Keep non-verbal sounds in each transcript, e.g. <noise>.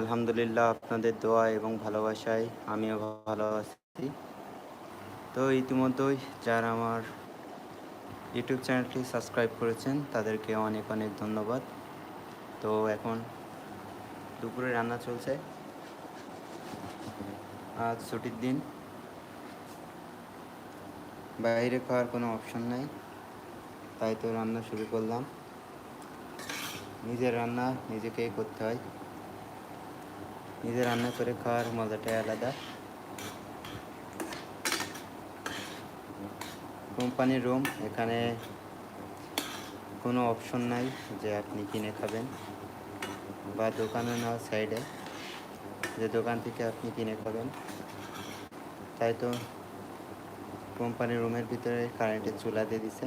আলহামদুলিল্লাহ আপনাদের দোয়া এবং ভালোবাসায় আমিও ভালো আছি। তো ইতিমধ্যেই যারা আমার ইউটিউব চ্যানেলটি সাবস্ক্রাইব করেছেন, তাদেরকে অনেক অনেক ধন্যবাদ। তো এখন দুপুরে রান্না চলছে। আজ ছুটির দিন। বাইরে খাওয়ার কোনো অপশন নাই। তাই তো রান্না শুরু করলাম। নিজের রান্না নিজেকেই করতে হয়। নিজে রান্না করে খাওয়ার মজাটাই আলাদা। কোম্পানির রুম, এখানে কোনো অপশন নাই যে আপনি কিনে খাবেন। বা দোকানে না, সাইডে। যে দোকান থেকে আপনি কিনে খাবেন। তাই তো কোম্পানির রুমের ভিতরে কারেন্টের চুলা দিয়ে দিছে।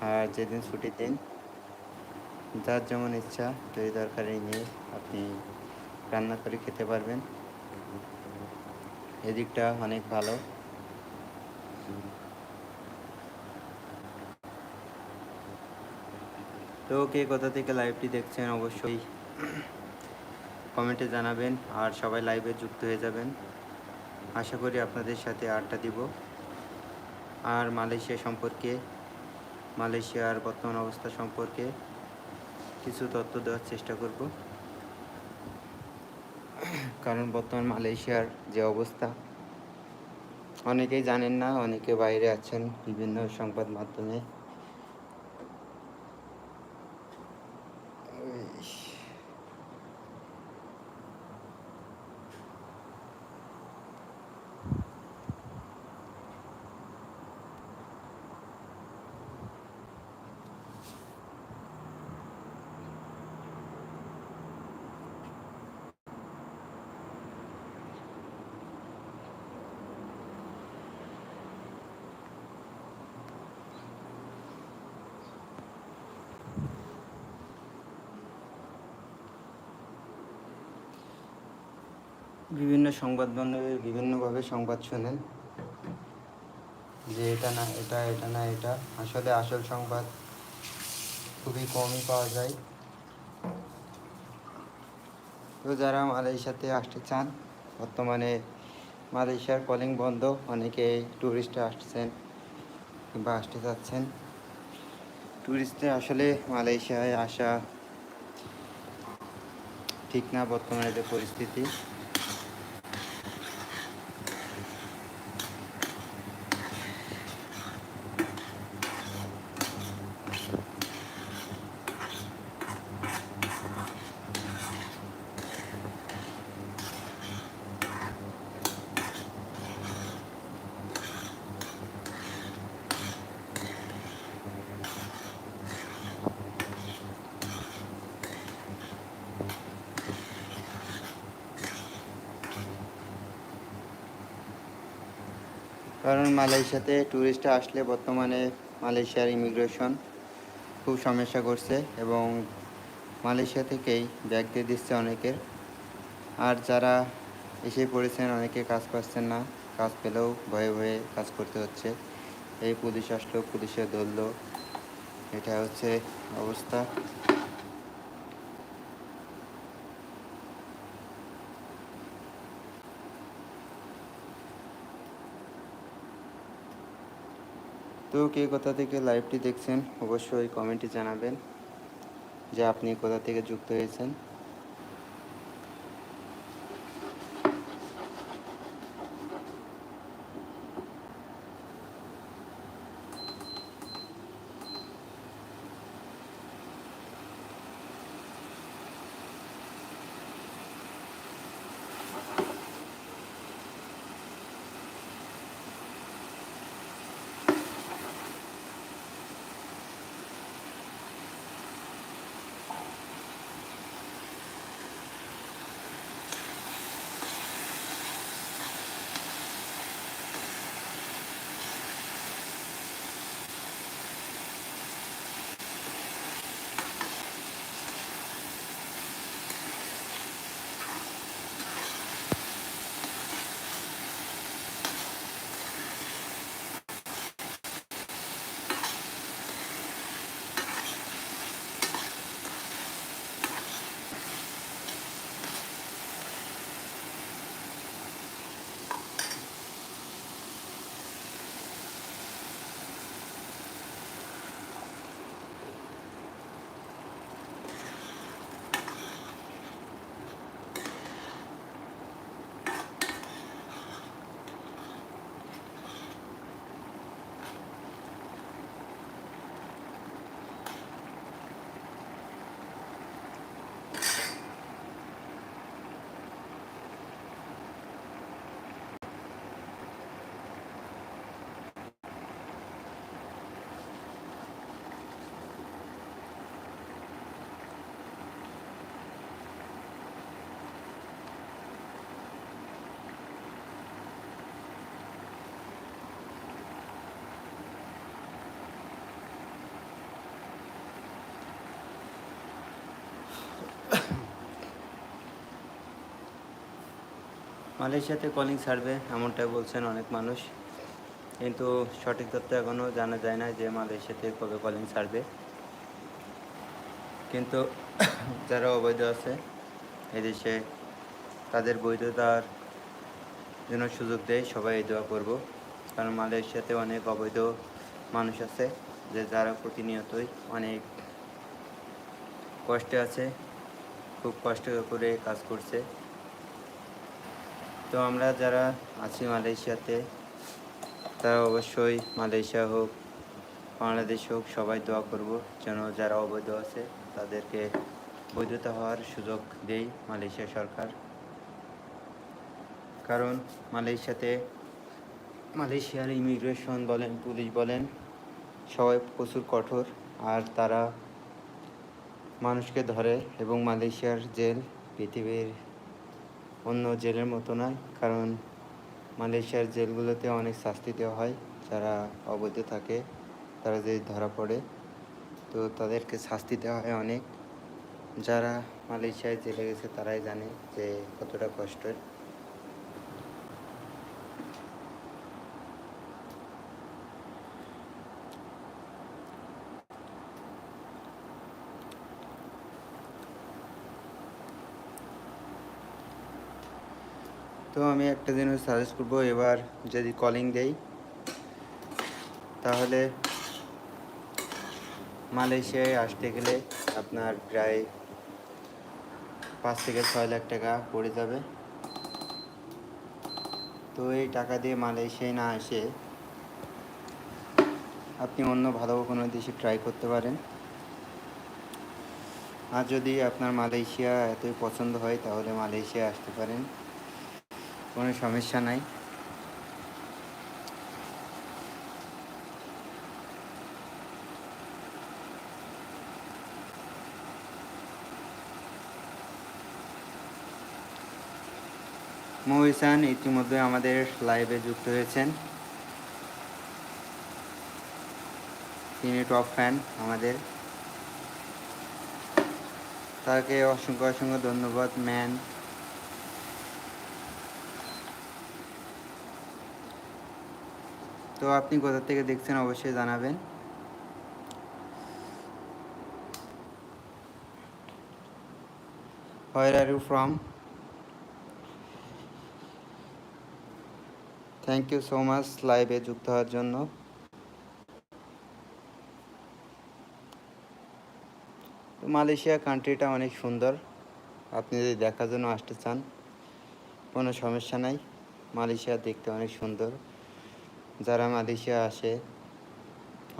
আর যেদিন ছুটির দিন যার যেমন ইচ্ছা তৈরি তরকারি নিয়ে আপনি রান্না করে খেতে পারবেন। এদিকটা অনেক ভালো। তো কে কোথা থেকে লাইভটি দেখছেন অবশ্যই কমেন্টে জানাবেন, আর সবাই লাইভে যুক্ত হয়ে যাবেন। আশা করি আপনাদের সাথে আড্ডা দিব। আর মালয়েশিয়া সম্পর্কে, মালয়েশিয়ার বর্তমান অবস্থা সম্পর্কে কিছু তথ্য দেওয়ার চেষ্টা করব। কারণ বর্তমান মালয়েশিয়ার যে অবস্থা, অনেকেই জানেন না, অনেকে বাইরে আছেন বিভিন্ন সংবাদ মাধ্যমে। বিভিন্ন সংবাদ মাধ্যমে বিভিন্নভাবে সংবাদ শোনেন যে এটা না, এটা এটা না, এটা। আসলে আসল সংবাদ খুবই কমই পাওয়া যায়। তো যারা মালয়েশিয়াতে আসতে চান, বর্তমানে মালয়েশিয়ার কলিং বন্ধ, অনেকে ট্যুরিস্টে আসছেন কিংবা আসতে চাচ্ছেন। ট্যুরিস্টে আসলে মালয়েশিয়ায় আসা ঠিক না বর্তমানে পরিস্থিতি। কারণ মালয়েশিয়াতে ট্যুরিস্ট আসলে বর্তমানে মালয়েশিয়ার ইমিগ্রেশন খুব সমস্যা করছে এবং মালয়েশিয়া থেকেই ব্যাগ দিয়ে দিচ্ছে অনেকের। আর যারা এসে পড়েছেন, অনেকে কাজ পাচ্ছেন না, কাজ পেলেও ভয়ে ভয়ে কাজ করতে হচ্ছে। এই পুলিশ আসলো পুলিশে ধরলো। এটা হচ্ছে অবস্থা। তো কে কোথা থেকে লাইভটি দেখছেন, অবশ্যই কমেন্টে জানাবেন যে আপনি কোথা থেকে যুক্ত হয়েছেন। মালয়েশিয়াতে কলিং সার্ভে এমনটাই বলছেন অনেক মানুষ। কিন্তু সঠিক তথ্য এখনও জানা যায় না যে মালয়েশিয়াতে কবে কলিং সার্ভে কিন্তু <coughs> যারা অবৈধ আছে, এদেশে তাদের বৈধতার জন্য সুযোগ দেয়, সবাই এই দোয়া করব। কারণ মালয়েশিয়াতে অনেক অবৈধ মানুষ আছে, যে যারা প্রতিনিয়তই অনেক কষ্টে আছে, খুব কষ্ট করে কাজ করছে। তো আমরা যারা আছি মালয়েশিয়াতে, তারা অবশ্যই মালয়েশিয়া হোক, বাংলাদেশ হোক, সবাই দোয়া করব যেন যারা অবৈধ আছে, তাদেরকে বৈধতা হওয়ার সুযোগ দেই মালয়েশিয়া সরকার। কারণ মালয়েশিয়াতে মালয়েশিয়ার ইমিগ্রেশন বলেন, পুলিশ বলেন, সবাই প্রচুর কঠোর। আর তারা মানুষকে ধরে এবং মালয়েশিয়ার জেল, পৃথিবীর অন্য জেলের মতো নয়, কারণ মালয়েশিয়ার জেলগুলোতে অনেক শাস্তি দেওয়া হয়। যারা অবৈধ থাকে, তারা যদি ধরা পড়ে, তো তাদেরকে শাস্তি দেওয়া হয় অনেক। যারা মালয়েশিয়ায় জেলে গেছে, তারাই জানে যে কতটা কষ্টের। তো আমি একটা জিনিস সাজেস্ট করব, এবার যদি কলিং দেই, তাহলে মালয়েশিয়ায় আসতে গেলে আপনার প্রায় পাঁচ থেকে ছয় লাখ টাকা পড়ে যাবে। তো এই টাকা দিয়ে মালয়েশিয়ায় না এসে আপনি অন্য ভালো কোনো দেশে ট্রাই করতে পারেন। আর যদি আপনার মালয়েশিয়া এতই পছন্দ হয়, তাহলে মালয়েশিয়া আসতে পারেন। কোনো সমস্যা নাই। মহিসান ইতিমধ্যে আমাদের লাইভে যুক্ত হয়েছেন। তিনি টপ ফ্যান আমাদের। তাকে অসংখ্য অসংখ্য ধন্যবাদ ম্যান তো আপনি কোথা থেকে দেখছেন অবশ্যই জানাবেন। Where are you from thank you so much লাইভে যুক্ত হওয়ার জন্য। মালয়েশিয়া কান্ট্রিটা অনেক সুন্দর। আপনি যদি দেখার জন্য আসতে চান, কোনো সমস্যা নাই। মালয়েশিয়া দেখতে অনেক সুন্দর। যারা মালয়েশিয়া আসে,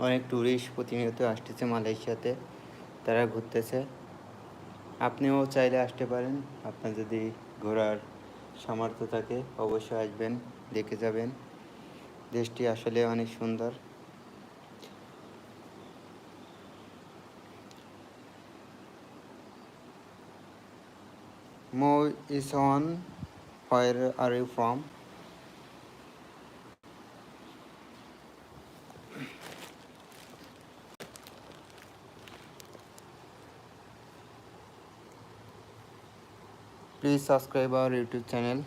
অনেক ট্যুরিস্ট প্রতিনিয়ত আসতেছে মালয়েশিয়াতে, তারা ঘুরতেছে আপনিও চাইলে আসতে পারেন আপনার যদি ঘোরার সামর্থ্য থাকে, অবশ্যই আসবেন, দেখে যাবেন দেশটি আসলে অনেক সুন্দর is on. Where are you from? Please subscribe our YouTube channel.